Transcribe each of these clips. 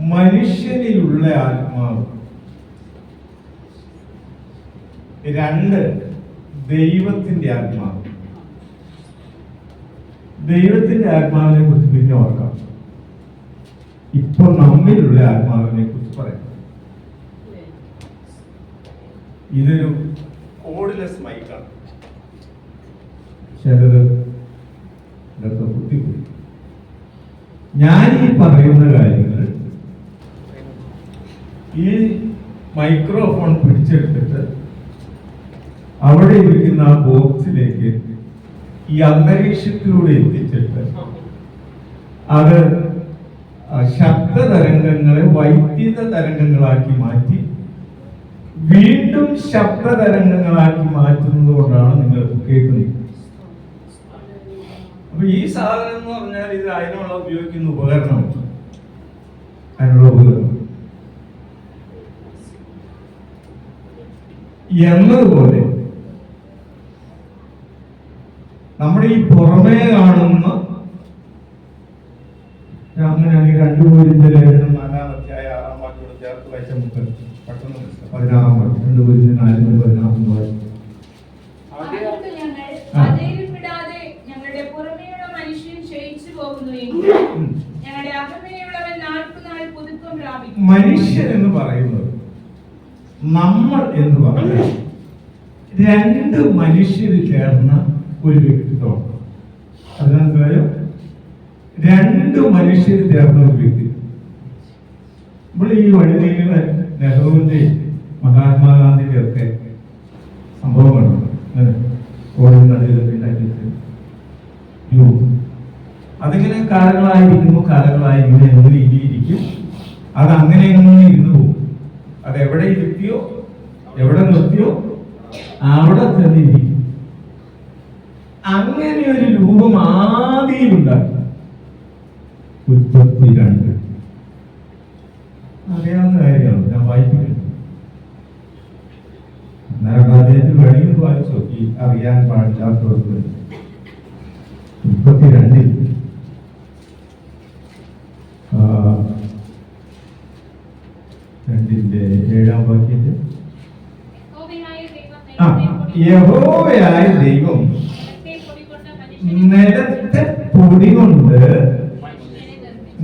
മനുഷ്യനിലുള്ള ആത്മാവ്. രണ്ട് ദൈവത്തിന്റെ ആത്മാവ്. ദൈവത്തിന്റെ ആത്മാവിനെ കുറിച്ച് പിന്നെ ഓർക്കാം. ഇപ്പൊ നമ്മിലുള്ള ആത്മാവിനെ കുറിച്ച് പറയാം. ഇതൊരു കോഡ്ലെസ് മൈക്കാണ്. ചിലത് ഞാൻ ഈ പറയുന്ന കാര്യങ്ങൾ ഈ മൈക്രോഫോൺ പിടിച്ചെടുത്തിട്ട് അവിടെ ഇരിക്കുന്ന ആ ബോക്സിലേക്ക് ഈ അന്തരീക്ഷത്തിലൂടെ എത്തിച്ചിട്ട് അത് ശബ്ദ തരംഗങ്ങളെ വൈദ്യുത തരംഗങ്ങളാക്കി മാറ്റി വീണ്ടും ശബ്ദ തരംഗങ്ങളാക്കി മാറ്റുന്നത് കൊണ്ടാണ് നിങ്ങൾ കേൾക്കുന്നത്. അപ്പൊ ഈ സാധനം എന്ന് പറഞ്ഞാൽ ഇത് അതിനുള്ള ഉപയോഗിക്കുന്ന ഉപകരണം അതിനുള്ള ഉപകരണം. എന്നതുപോലെ നമ്മുടെ ഈ പുറമേ കാണുന്ന അങ്ങനെയാണെങ്കിൽ രണ്ടു പോരിന്റെ ലേഖനം നാലാം അധ്യായ ആറാം വാക്കിയോട് ചേർത്ത് വായിച്ച നമുക്ക് പെട്ടെന്ന് പതിനാറാം വാക്യം രണ്ടു പോരിന്റെ നാലിന് പതിനാറാം വാക്ക് മനുഷ്യൻ എന്ന് പറയുന്നത് നമ്മൾ എന്ന് പറഞ്ഞാൽ രണ്ട് മനുഷ്യർ ചേർന്ന ഒരു വ്യക്തിത്വമാണ്. അതിനെന്തായാലും മനസ്സിലായോ രണ്ട് മനുഷ്യർ ചേർന്ന ഒരു വ്യക്തി. നമ്മൾ ഈ വഴിനീള നെഹ്റുവിന്റെ മഹാത്മാഗാന്ധിന്റെ ഒക്കെ സംഭവങ്ങളുണ്ട് ഓടും നടുവിലൊക്കെ യോ. അതിങ്ങനെ കാലങ്ങളായിരിക്കുന്നു കാലങ്ങളായി ഇങ്ങനെ ഇങ്ങനെ ഇരിക്കും. അത് അങ്ങനെ ഇങ്ങനെ ഇരുന്നു പോകും അത് എവിടെ ഇരുത്തിയോ? എവിടെ നിർത്തിയോ? അവിടെ തന്നിരിക്കും അങ്ങനെ ഒരു രൂപം ആദ്യം ഉണ്ടാക്കി. രണ്ട്. അറിയാവുന്ന കാര്യമാണ്. ഞാൻ വായിക്കുന്നത് അദ്ദേഹത്തിന് വേണമെങ്കിൽ വായിച്ചു. ഈ അറിയാൻ പാടില്ലാത്തവർക്ക് മുപ്പത്തി രണ്ടിൽ ആ, രണ്ടിന്റെ ഏഴാം വാക്യത്തിൽ യഹോവയായ ദൈവം ആ യഹോവയായ ദൈവം നിലത്തെ പൊടി കൊണ്ട്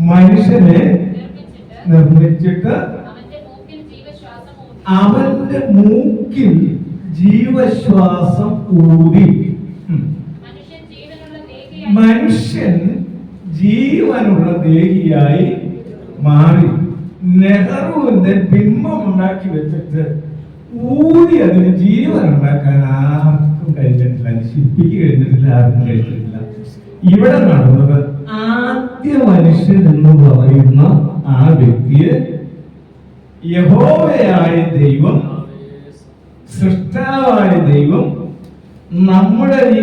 മനുഷ്യനെ നിർമ്മിച്ചു. നിർമ്മിച്ചിട്ട് അവന്റെ മൂക്കിൽ ജീവശ്വാസം ഊതി. മനുഷ്യൻ ജീവനുള്ള ദേഹിയായി മാറി നെഹ്റുവിന്റെ ബിംബം ഉണ്ടാക്കി വെച്ചിട്ട് ഊതി അതിന് ജീവൻ ഉണ്ടാക്കാൻ ആർക്കും കഴിഞ്ഞിട്ടില്ല. ശില്പിക്ക് കഴിഞ്ഞിട്ടില്ല ആർക്കും കഴിഞ്ഞിട്ടില്ല. ഇവിടെ നടന്നത് ആദ്യ മനുഷ്യൻ എന്ന് പറയുന്ന ആ വ്യക്തിയെ യഹോവയായ ദൈവം സൃഷ്ടാവായ ദൈവം നമ്മുടെ ഈ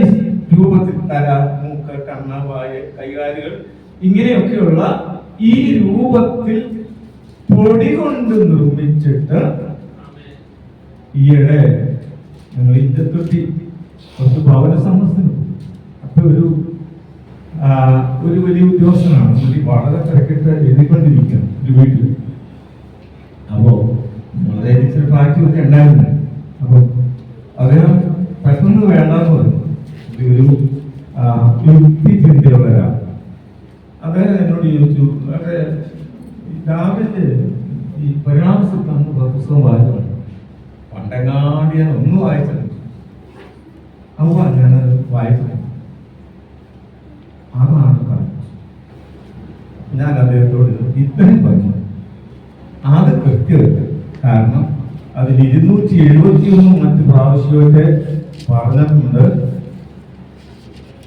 രൂപത്തിൽ തല മൂക്ക് കണ്ണ് വായ കൈകാലുകൾ ഇങ്ങനെയൊക്കെയുള്ള ഈ രൂപത്തിൽ പൊടി കൊണ്ട് നിർമ്മിച്ചിട്ട് ഈയിടെ ഞങ്ങൾ ഇഞ്ചത്തൊട്ടി കുറച്ച് ഭവന സമസ്തന് അപ്പൊ ഒരു ഒരു വലിയ ഉദ്യോഗസ്ഥനാണ്. പുള്ളി വളരെ തിരക്കിട്ട് എഴുതിക്കൊണ്ടിരിക്കുകയാണ് ഒരു വീട്ടിൽ അപ്പോ വളരെ ഇച്ചിരി പ്രാക്ടിയൊക്കെ ഉണ്ടായിരുന്നു അപ്പൊ അദ്ദേഹം പെട്ടെന്ന് വേണ്ടെന്ന് പറഞ്ഞു ഇത് ഒരു ആ, യുക്തി ചിന്തയുള്ളവരാ അദ്ദേഹം എന്നോട് ചോദിച്ചു അതെ രാവിലെ ഈ പരിണാമ സിദ്ധാന്ത പുസ്തകം വായിച്ചു പണ്ടെങ്ങാണ്ട് ഞാൻ ഒന്ന് വായിച്ചിട്ടുണ്ട് അപ്പോൾ ഞാനത് വായിച്ചു അതാണ് പറഞ്ഞത്. ഞാൻ അദ്ദേഹത്തോട് ഇത്രയും പറഞ്ഞു. അത് കൃത്യമല്ല. കാരണം അതിൽ ഇരുന്നൂറ്റി എഴുപത്തി ഒന്ന് മറ്റ് പ്രാവശ്യമൊക്കെ പറഞ്ഞിട്ടുണ്ട്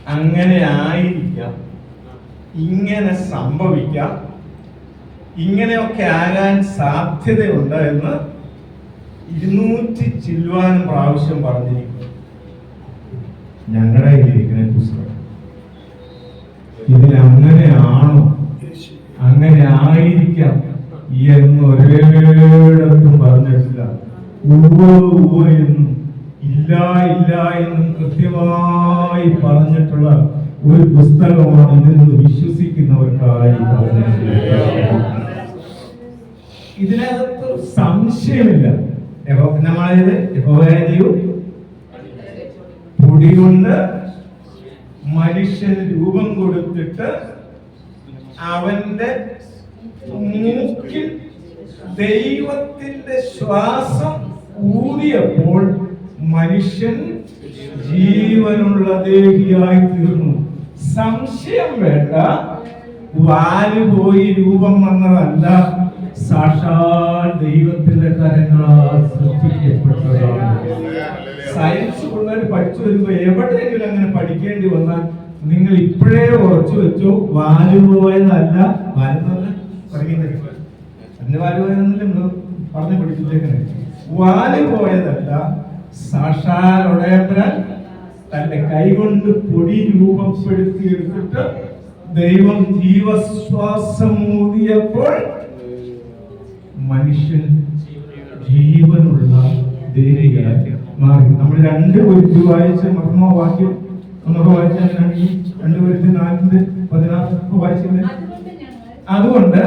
അങ്ങനെ ആയിരിക്കാം. ഇങ്ങനെ സംഭവിക്കാം. ഇങ്ങനെയൊക്കെ ആകാൻ സാധ്യതയുണ്ട് എന്ന് ഇരുന്നൂറ്റി ചില്ലുവാനും പ്രാവശ്യം പറഞ്ഞിരിക്കുന്നു. ഞങ്ങളുടെ കയ്യിലിരിക്കുന്ന പുസ്തകം ഇതിൽ അങ്ങനെയാണോ അങ്ങനെ ആയിരിക്കാം എന്ന് ഒരേടത്തും പറഞ്ഞിട്ടില്ല. ഉവ്വ് ഉവ്വ് എന്നും ഇല്ല ഇല്ല എന്നും കൃത്യമായി പറഞ്ഞിട്ടുള്ള ഒരു പുസ്തകമാണ് ഇതെന്ന് വിശ്വസിക്കുന്നവർക്കായി ഇതിനകത്ത് സംശയമില്ല. നമ്മളേത് യഹോവയായ ദൈവം പൊടി കൊണ്ട് മനുഷ്യന് രൂപം കൊടുത്തിട്ട് അവന്റെ മൂക്കിൽ ദൈവത്തിന്റെ ശ്വാസം ഊതിയപ്പോൾ മനുഷ്യൻ ജീവനുള്ള ദേഹിയായി തീർന്നു സംശയം വേണ്ട. വാൽ പോയി രൂപം വന്നതല്ല. സാക്ഷാൽ ദൈവത്തിന്റെ കരങ്ങളാൽ സൃഷ്ടിക്കപ്പെട്ടതാണ്. സയൻസ് പിള്ളേർ പഠിച്ചു വരുമ്പോ എവിടെയെങ്കിലും അങ്ങനെ പഠിക്കേണ്ടി വന്നാൽ നിങ്ങൾ ഇപ്പോഴേ ഉറച്ചു വെച്ചു വാലുപോയതല്ല വാലെന്നല്ല പറയുന്നത് വാൽ പോയതെന്നല്ല പറഞ്ഞു പഠിപ്പിച്ചേക്കണേ വാലുപോയതല്ല സാക്ഷാൽ ഉടയപ്പൻ തന്റെ കൈകൊണ്ട് പൊടി രൂപപ്പെടുത്തിയെടുത്തിട്ട് ദൈവം ജീവശ്വാസം ഊതിയപ്പോൾ മനുഷ്യൻ ജീവനുള്ള ദേഹിയായി മാറി. നമ്മൾ രണ്ട് ഒരു വായിച്ച മർമ്മ വാക്യം ഒന്നൊക്കെ വായിച്ചാൽ ഈ രണ്ട് ഒരുത്തി നാലിന്റെ പതിനാറ് വായിച്ചത്. അതുകൊണ്ട്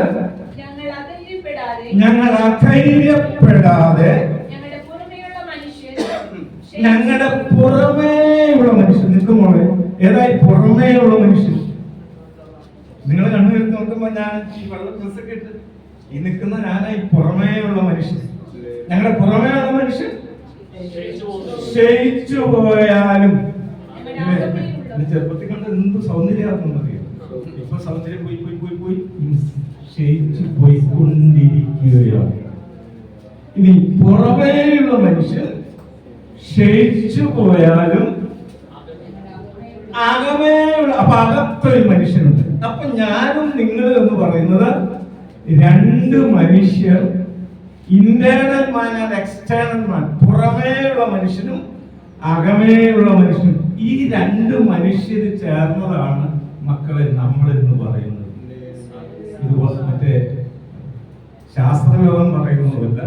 ഞങ്ങൾ അധൈര്യപ്പെടാതെ ഞങ്ങളുടെ പുറമെയുള്ള മനുഷ്യൻ നിൽക്കുമോളെ ഏതായി? പുറമേയുള്ള മനുഷ്യൻ. നിങ്ങൾ കണ്ണു നോക്കുമ്പോ ഞാൻ ഈ വെള്ള ഡ്രസ്സൊക്കെ ഇട്ട് ഈ നിൽക്കുന്ന ഞാനായി പുറമേയുള്ള മനുഷ്യൻ. ഞങ്ങളുടെ പുറമേയുള്ള മനുഷ്യൻ ക്ഷയിച്ചു പോയാലും ചെറുപ്പത്തിൽ കണ്ട എന്ത് സൗന്ദര്യാത്മറിയോ ഇപ്പൊ സൗന്ദര്യം പോയി പോയി പോയി പോയി. ക്ഷയിച്ചു പോയിക്കൊണ്ടിരിക്കുകയാണ് ഇനി പുറമേയുള്ള മനുഷ്യൻ ക്ഷയിച്ചു പോയാലും അകമേയുള്ള അപ്പൊ അകത്തൊരു മനുഷ്യനുണ്ട്. അപ്പൊ ഞാനും നിങ്ങൾ എന്ന് പറയുന്നത് രണ്ട് മനുഷ്യർ internal man and external man പുറമേയുള്ള മനുഷ്യനും അകമേയുള്ള മനുഷ്യനും. ഈ രണ്ട് മനുഷ്യർ ചേർന്നതാണ് മക്കളെ നമ്മൾ എന്ന് പറയുന്നത്. ഇത് മറ്റേ ശാസ്ത്രലോകം പറയുന്നതല്ല.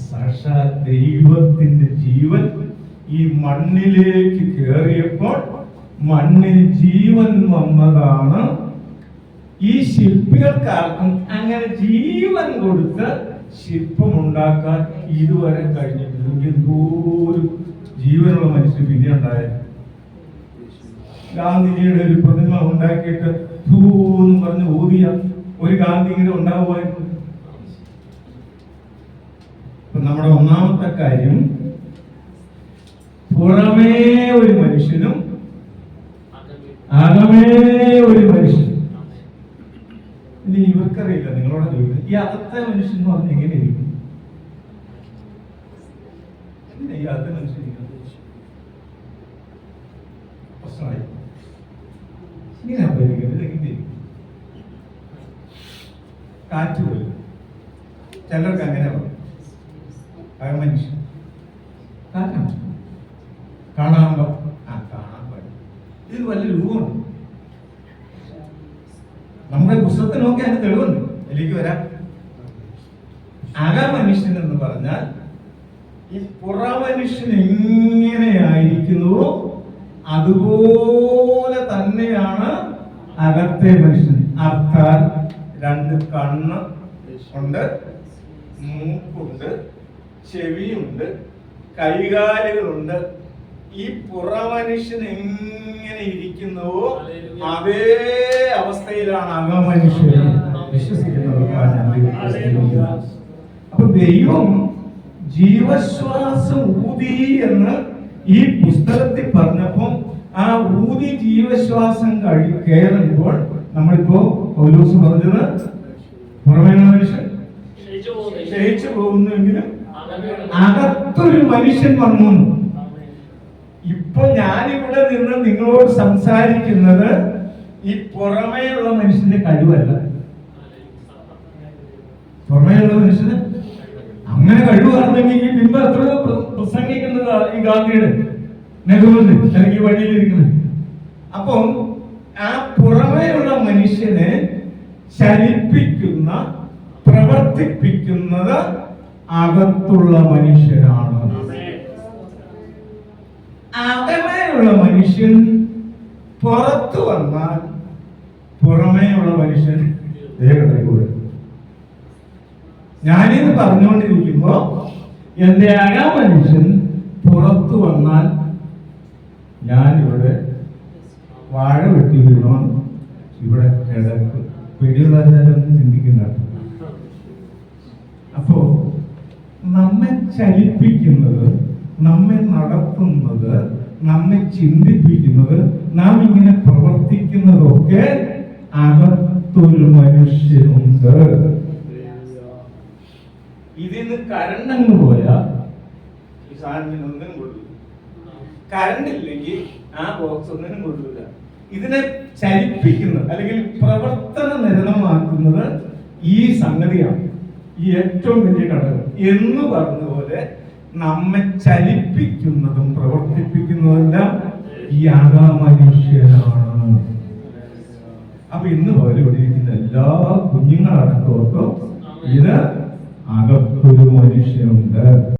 സാക്ഷാ ദൈവത്തിന്റെ ജീവൻ ഈ മണ്ണിലേക്ക് കയറിയപ്പോൾ മണ്ണിൽ ജീവൻ വന്നതാണ്. ഈ ശില്പികൾക്കാർക്കും അങ്ങനെ ജീവൻ കൊടുത്ത് ശില്പം ഉണ്ടാക്കാൻ ഇതുവരെ കഴിഞ്ഞിട്ടില്ല. എന്തോരം ജീവനുള്ള മനുഷ്യൻ പിന്നെ ഉണ്ടായത് ഗാന്ധിജിയുടെ ഒരു പ്രതിമ ഉണ്ടാക്കിയിട്ട് ധൂ പറഞ്ഞ് ഊതിയ ഒരു ഗാന്ധിജിയുടെ ഉണ്ടാവുമായിരുന്നു. നമ്മുടെ ഒന്നാമത്തെ കാര്യം പുറമേ ഒരു മനുഷ്യനും അകമേ ഒരു മനുഷ്യൻ ഇനി ഇവർക്കറിയില്ല നിങ്ങളോട് ചോദിക്കുന്നത്. ഈ അകത്തെ മനുഷ്യൻ എന്ന് പറഞ്ഞാൽ എങ്ങനെ ഇരിക്കും? ഈ അകത്തെ മനുഷ്യൻ? പ്രശ്നമായി. ഇങ്ങനെ പരിഗണിക്കുന്നത് എങ്ങനെ? കാറ്റ് പോലും. ചിലർക്ക് അങ്ങനെ പറയും മനുഷ്യൻ. കാറ്റാണ് കാണാൻ ആ കാണാൻ പറ്റും. ഇത് വല്ല രൂപമുണ്ട്. നമ്മുടെ പുസ്തകത്തിൽ നോക്കി അതിന് തെളിവുണ്ട്. എനിക്ക് വരാം. അകമനുഷ്യൻ എന്ന് പറഞ്ഞാൽ ഈ പുറമനുഷ്യൻ എങ്ങനെയായിരിക്കുന്നുവോ അതുപോലെ തന്നെയാണ് അകത്തെ മനുഷ്യൻ. അർത്ഥാൽ രണ്ട് കണ്ണ് ഉണ്ട് മൂക്കുണ്ട് ചെവിയുണ്ട് കൈകാലുകളുണ്ട് ഈ പുറമനുഷ്യൻ എങ്ങനെ ഇരിക്കുന്നുവോ അതേ അവസ്ഥയിലാണ് അകമനുഷ്യൻ വിശ്വസിക്കുന്നത്. അപ്പൊ ദൈവം ജീവശ്വാസം ഊതി എന്ന് ഈ പുസ്തകത്തിൽ പറഞ്ഞപ്പോൾ ആ ഊതി ജീവശ്വാസം കഴി കയറുമ്പോൾ നമ്മളിപ്പോ പൗലോസ് പറഞ്ഞത് പുറമേ മനുഷ്യൻ ക്ഷയിച്ചു പോകുന്നുവെങ്കിലും അകത്തൊരു മനുഷ്യൻ വന്നു. ഇപ്പൊ ഞാനിവിടെ നിന്ന് നിങ്ങളോട് സംസാരിക്കുന്നത് ഈ പുറമേയുള്ള മനുഷ്യന്റെ കഴിവല്ല. പുറമേയുള്ള മനുഷ്യന് അങ്ങനെ കഴിവാണെങ്കിൽ ഈ ബിംബം എത്രയോ പ്രസംഗിക്കുന്നതാ ഈ ഗാന്ധിയുടെ നെഹ്റുവിന്റെ അല്ലെങ്കിൽ വഴിയിലിരിക്കുന്നത്. അപ്പം ആ പുറമേയുള്ള മനുഷ്യനെ ചലിപ്പിക്കുന്ന പ്രവർത്തിപ്പിക്കുന്നത് അകത്തുള്ള മനുഷ്യനാണ് അകമേയുള്ള മനുഷ്യൻ പുറത്തു വന്നാൽ പുറമേയുള്ള മനുഷ്യൻ ദേ കിടക്കുക ഞാനിത് പറഞ്ഞുകൊണ്ടിരിക്കുമ്പോ എന്റെ അകാ മനുഷ്യൻ പുറത്തു വന്നാൽ ഞാനിവിടെ വാഴ വെട്ടി വീണോ ഇവിടെ കിടക്കും. പേടിയുള്ളവരൊന്നും ചിന്തിക്കുന്ന അപ്പോ നമ്മെ ചലിപ്പിക്കുന്നത് നമ്മെ നടത്തുന്നത് നമ്മെ ചിന്തിപ്പിക്കുന്നത് നാം ഇങ്ങനെ പ്രവർത്തിക്കുന്നതൊക്കെ അകത്തൊരു മനുഷ്യനുണ്ട്. നിന്ന് കരണ്ട് അങ്ങ് പോയാൽ ഈ സാധനത്തിന് ഒന്നിനും കൊള്ളില്ല കരണ്ട് ഇല്ലെങ്കിൽ ആ ബോക്സ് ഒന്നിനും കൊള്ളില്ല ഇതിനെ ചലിപ്പിക്കുന്നത് അല്ലെങ്കിൽ പ്രവർത്തന നിരതമാക്കുന്നത് ഈ സംഗതിയാണ്. ഈ ഏറ്റവും വലിയ ഘടകം. എന്ന് പറഞ്ഞതുപോലെ നമ്മെ ചലിപ്പിക്കുന്നതും പ്രവർത്തിപ്പിക്കുന്നതെല്ലാം ഈ ആകാമനുഷ്യനാണ് അപ്പൊ ഇന്ന് പോലെ ഇവിടെ എല്ലാ കുഞ്ഞുങ്ങളടക്കമൊക്കെ ഇത് അകത്തൊരു മനുഷ്യനുണ്ട്.